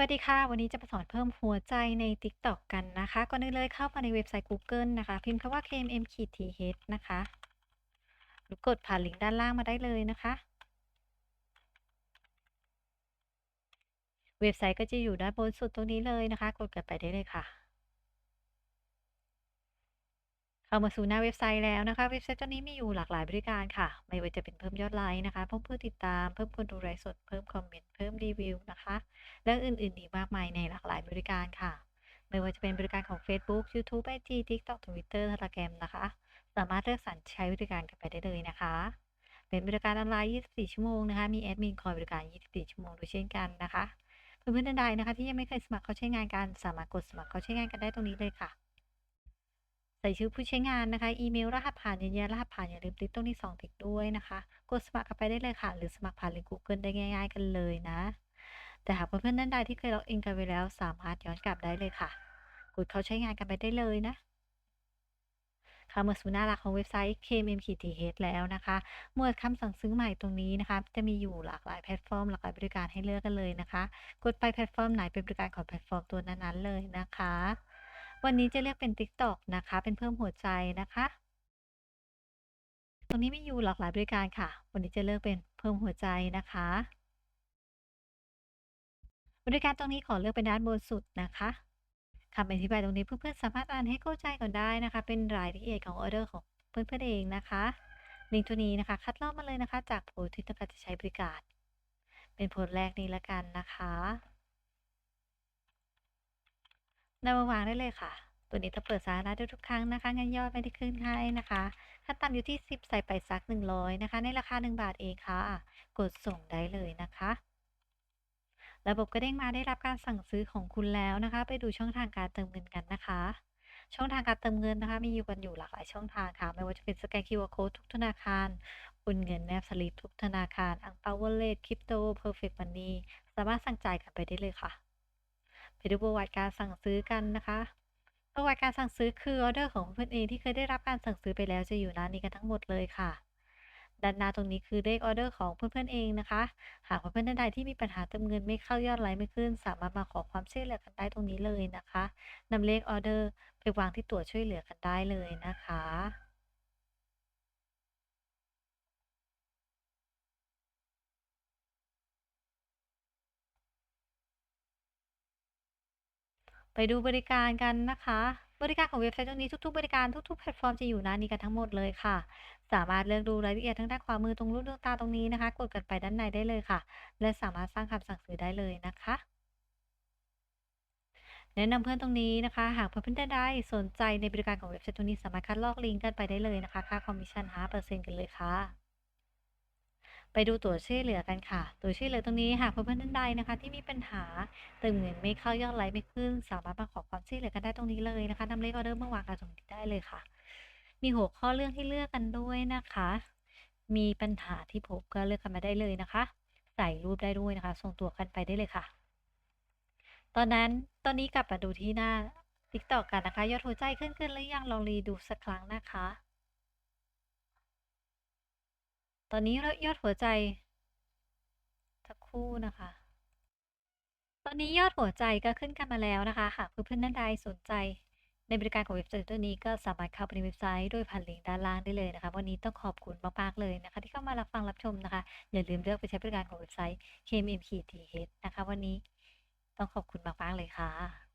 วัสดีค่ะ วันนี้จะมาสอนเพิ่มหัวใจใน TikTok กันนะคะ ก่อนอื่นเลยเข้ามาในเว็บไซต์กูเกิลนะคะ พิมพ์คำว่า kmm-th นะคะหรือกดผ่านลิงก์ด้านล่างมาได้เลยนะคะ เว็บไซต์ก็จะอยู่ด้านบนสุดตรงนี้เลยนะคะ กดกันไปได้เลยค่ะ เข้ามาสู่หน้าเว็บไซต์แล้วนะคะ เว็บไซต์ตัวนี้มีอยู่หลากหลายบริการค่ะ ไม่ว่าจะเป็นเพิ่มยอดไลค์นะคะ เพิ่มผู้ติดตาม เพิ่มคนดูไลฟ์สด เพิ่มคอมเมนต์ เพิ่มรีวิวนะคะ และอื่นๆ อีกมากมายในหลากหลายบริการค่ะ ไม่ว่าจะเป็นบริการของ Facebook YouTube IG TikTok Twitter Telegram นะคะ สามารถเลือกสรรใช้บริการกันไปได้เลยนะคะ เป็นบริการออนไลน์ 24 ชั่วโมงนะคะ มีแอดมินคอยบริการ 24 ชั่วโมงด้วยเช่นกันนะคะเพื่อนๆท่านใดนะคะที่ยังไม่เคยสมัครเข้าใช้งานกัน สามารถกดสมัครเข้าใช้งานกันได้ตรงนี้เลยค่ะ ส่ชื่อผู้ใช้งานนะคะ อีเมลรหัสผ่านยืนยันรหัสผ่านอย่าลืมติ๊กตรงนี้2ติ๊กด้วยนะคะ กดสมัครกันไปได้เลยค่ะ หรือสมัครผ่านลิงก์ Google ได้ง่าย ๆ กันเลยนะ แต่หากเพื่อนๆท่านใดที่เคยล็อกอินกันไว้แล้ว สามารถย้อนกลับได้เลยค่ะ กดเข้าใช้งานกันไปได้เลยนะเข้ามาสู่หน้าหลักของเว็บไซต์ kmm-th แล้วนะคะ หมวดคำสั่งซื้อใหม่ตรงนี้นะคะ จะมีอยู่หลากหลายแพลตฟอร์ม หลากหลายบริการให้เลือกกันเลยนะคะ กดไปแพลตฟอร์มไหนเป็นบริการของแพลตฟอร์มตัวนั้นๆเลยนะคะ วันนี้จะเลือกเป็น TikTok นะคะ เป็นเพิ่มหัวใจนะคะ ตรงนี้มีอยู่หลากหลายบริการค่ะ วันนี้จะเลือกเป็นเพิ่มหัวใจนะคะ บริการตรงนี้ขอเลือกเป็นด้านบนสุดนะคะคำอธิบายตรงนี้เพื่อนๆสามารถอ่านให้เข้าใจก่อนได้นะคะ เป็นรายละเอียดของออเดอร์ของเพื่อนๆเองนะคะลิงก์ตัวนี้นะคะ คัดลอกมาเลยนะคะ จากโพสต์ที่ต้องการจะใช้บริการ เป็นโพสต์แรกนี้ละกันนะคะ นำมาวางได้เลยค่ะ ตัวนี้จะเปิดสาระได้ทุกครั้งนะคะเงินยอดไม่ได้ขึ้นให้นะคะขั้นต่ำอยู่ที่ 10 ใส่ไปสัก 100 นะคะ ในราคา 1 บาทเองค่ะ กดส่งได้เลยนะคะ ระบบก็เด้งมาได้รับการสั่งซื้อของคุณแล้วนะคะ ไปดูช่องทางการเติมเงินกันนะคะ ช่องทางการเติมเงินนะคะ มีอยู่กันอยู่หลากหลายช่องทางค่ะ ไม่ว่าจะเป็นสแกน QR Code ทุกธนาคารโอนเงินแนบสลิปทุกธนาคาร อังเปาวอลเล็ตคริปโตเพอร์เฟกต์มันนี่สามารถสั่งจ่ายกันไปได้เลยค่ะ ไปดูประวัติการสั่งซื้อกันนะคะประวัติการสั่งซื้อคือออเดอร์ของเพื่อนเองที่เคยได้รับการสั่งซื้อไปแล้วจะอยู่หน้านี้กันทั้งหมดเลยค่ะด้านหน้าตรงนี้คือเลขออเดอร์ของเพื่อนๆเองนะคะ หากเพื่อนๆท่านใดที่มีปัญหาเติมเงินไม่เข้ายอดไลค์ไม่ขึ้น สามารถมาขอความช่วยเหลือกันได้ตรงนี้เลยนะคะนำเลขออเดอร์ไปวางที่ตัวช่วยเหลือกันได้เลยนะคะ ไปดูบริการกันนะคะ บริการของเว็บไซต์ตรงนี้ทุกๆ บริการทุกๆแพลตฟอร์มจะอยู่หน้านี้กันทั้งหมดเลยค่ะ สามารถเลือกดูรายละเอียดทางด้านขวามือตรงรูปดวงตาตรงนี้นะคะ กดกันไปด้านในได้เลยค่ะ และสามารถสร้างคำสั่งซื้อได้เลยนะคะแนะนำเพื่อนตรงนี้นะคะ หากเพื่อนๆท่านใดสนใจในบริการของเว็บไซต์ตรงนี้สามารถคัดลอกลิงก์กันไปได้เลยนะคะ ค่าคอมมิชชั่น5%กันเลยค่ะ ไปดูตัวช่วยเหลือกันค่ะ ตัวช่วยเหลือตรงนี้หากเพื่อนๆท่านใดนะคะ ที่มีปัญหาเติมเงินไม่เข้ายอดไลค์ไม่ขึ้น สามารถมาขอความช่วยเหลือกันได้ตรงนี้เลยนะคะนำเลขออเดอร์มาวางกันตรงนี้ได้เลยค่ะ มีหัวข้อเรื่องให้เลือกกันด้วยนะคะ มีปัญหาที่พบก็เลือกกันมาได้เลยนะคะ ใส่รูปได้ด้วยนะคะ ส่งตัวกันไปได้เลยค่ะ ตอนนั้นตอนนี้กลับมาดูที่หน้า TikTok กันนะคะ ยอดหัวใจขึ้นขึ้นหรือยังลองรีดูสักครั้งนะคะ ตอนนี้ยอดหัวใจสักคู่นะคะ ตอนนี้ยอดหัวใจก็ขึ้นกันมาแล้วนะคะ หากเพื่อนๆท่านใดสนใจ ในบริการของเว็บไซต์ตัวนี้ก็สามารถเข้าไปในเว็บไซต์โดยผ่านลิงก์ด้านล่างได้เลยนะคะ วันนี้ต้องขอบคุณมากๆเลยนะคะ ที่เข้ามารับฟังรับชมนะคะ อย่าลืมเลือกไปใช้บริการของเว็บไซต์ KMM-TH นะคะ วันนี้ต้องขอบคุณมากๆเลยค่ะ